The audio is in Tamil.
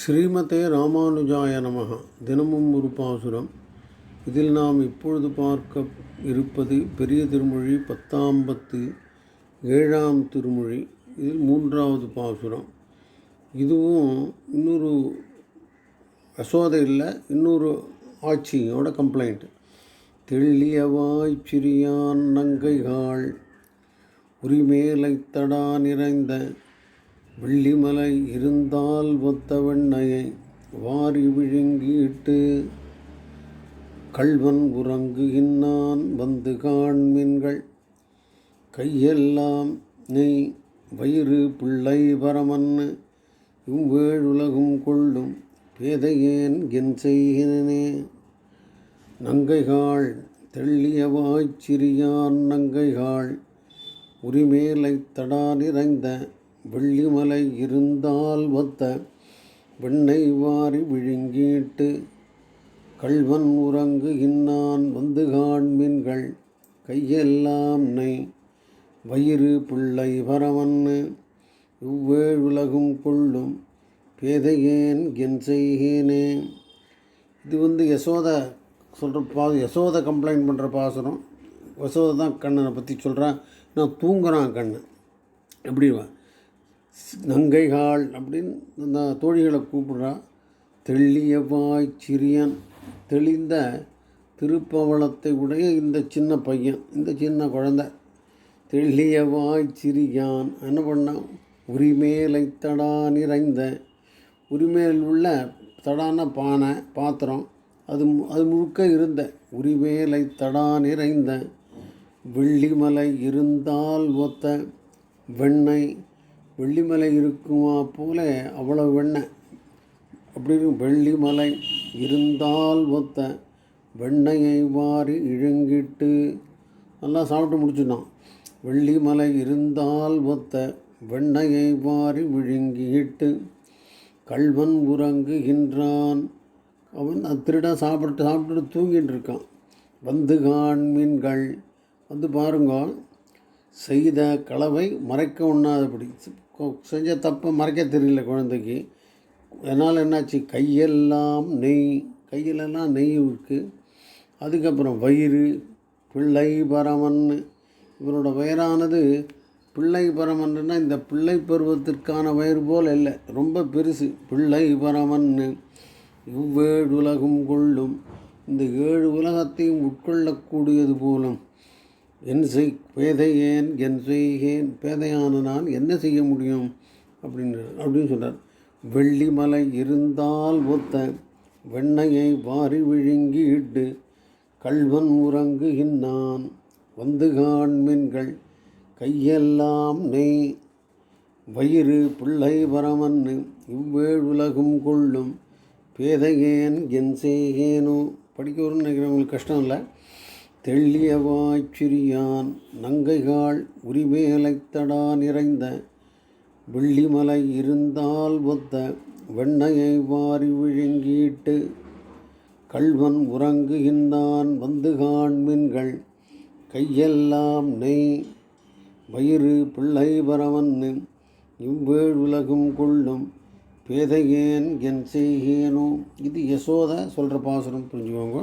ஸ்ரீமதே ராமானுஜாய நமக தினமும் ஒரு பாசுரம். இதில் நாம் இப்பொழுது பார்க்க இருப்பது பெரிய திருமொழி பத்தாம் பத்து ஏழாம் திருமொழி. இதில் மூன்றாவது பாசுரம். இதுவும் இன்னொரு அசோதையில் இல்லை இன்னொரு ஆட்சியோட கம்ப்ளைண்ட் தெள்ளியவாய் சிறியான் நங்கைகாள் உரிமேலை தடா நிறைந்த வெள்ளிமலை இருந்தால் ஒத்த வெண்ணையை வாரி விழுங்கிட்டு கள்வன் உறங்குகின்னான் வந்து காண்மின்கள் கையெல்லாம் நெய் வயிறு பிள்ளை பரமன்னு இவ்வேழுலகும் கொள்ளும் பேதையேன் என் செய்கிறனே நங்கைகாள் தெள்ளியவாய்ச்சிறியான் நங்கைகாள். உரிமேலை தடா நிறைந்த வெள்ளிமலை இருந்தால் ஒத்த வெண்ணை வாரி விழுங்கிட்டு கள்வன் உறங்குகின்னான் வந்து காண்மின்கள் கையெல்லாம் நெய் வயிறு பிள்ளை பரவன்னு இவ்வேழுலகும் கொள்ளும் பேதையேன் என் செய்கேனே. இது வந்து யசோத சொல்கிற பா யசோத கம்ப்ளைண்ட் பண்ணுற பாசுரம். யசோத தான் கண்ணனை பற்றி சொல்கிறான் நான் தூங்குறான் கண்ணன். எப்படிவான் நங்கைகாள் அப்படின்னு அந்த தோழிகளை கூப்பிடுறா. தெள்ளியவாய் சிறியன் தெளிந்த திருப்பவளத்தை உடைய இந்த சின்ன பையன் இந்த சின்ன குழந்தை. தெள்ளியவாய் சிறியான் என்ன பண்ணான் உரிமேலை தடா நிறைந்த உரிமையில் உள்ள தடான பானை பாத்திரம் அது மு- அது முழுக்க இருந்த உரிமேலை தடா நிறைந்த வெள்ளிமலை இருந்தால் ஒத்த வெண்ணெய் வெள்ளிமலை இருக்குமா போல அவ்வளவு வெண்ணெய் அப்படி இருக்கும் வெள்ளிமலை இருந்தால் ஒத்த வெண்ணையை வாரி இழுங்கிட்டு நல்லா சாப்பிட்டு முடிச்சுட்டான் வெள்ளிமலை இருந்தால் ஒத்த வெண்ணையை வாரி விழுங்கிட்டு கள்வன் உறங்குகின்றான். அவன் அத்திருடா சாப்பிட்டு சாப்பிட்டுட்டு தூங்கிட்டு இருக்கான். வந்து காண்மீன்கள் வந்து பாருங்க செய்த களவை மறைக்க உண்ணாதபடி. கொ- செஞ்ச தப்பை மறைக்க தெரியல குழந்தைக்கு. அதனால் என்னாச்சு? கையெல்லாம் நெய் கையிலெல்லாம் நெய் இருக்கு. அதுக்கப்புறம் வயிறு பிள்ளை பரமன்னு இவரோட வயரானது பிள்ளை பரமன்னா இந்த பிள்ளை பருவத்திற்கான வயிறு போல் இல்லை ரொம்ப பெருசு. பிள்ளை பரமன்னு இவ்வேழு உலகம் கொள்ளும். இந்த ஏழு உலகத்தையும் உட்கொள்ளக்கூடியது போலும் என் செய் பேதையேன் என் செய்கேன் பேதையான நான் என்ன செய்ய முடியும்? அப்படின்னு அப்படின்னு சொல்கிறார் வெள்ளிமலை இருந்தால் ஒத்த வெண்ணையை வாரி விழுங்கி இட்டு கள்வன் உறங்குகின்றான். வந்து காண்மின்கள் கையெல்லாம் நெய் வயிறு பிள்ளை பரமன்னு இவ்வேழுலகும் கொள்ளும். பேதையேன் என் செய்கேனோ படிக்க வரும்னு நினைக்கிறவங்களுக்கு கஷ்டம் இல்லை. தெள்ளியவாய்ச்சிறியான் நங்கைகாள் உரிவேலைத்தடா நிறைந்த வெள்ளிமலை இருந்தால் ஒத்த வெண்ணையை வாரி விழுங்கிட்டு கள்வன் உறங்குகின்றான் வந்து காண்மின்கள் கையெல்லாம் நெய் வயிறு பிள்ளை பரவன்னு இவ்வேழுலகும் கொள்ளும் பேதையேன் என் செய்கேனோ. இது யசோத சொல்கிற பாசுரம் புரிஞ்சுக்கோங்க.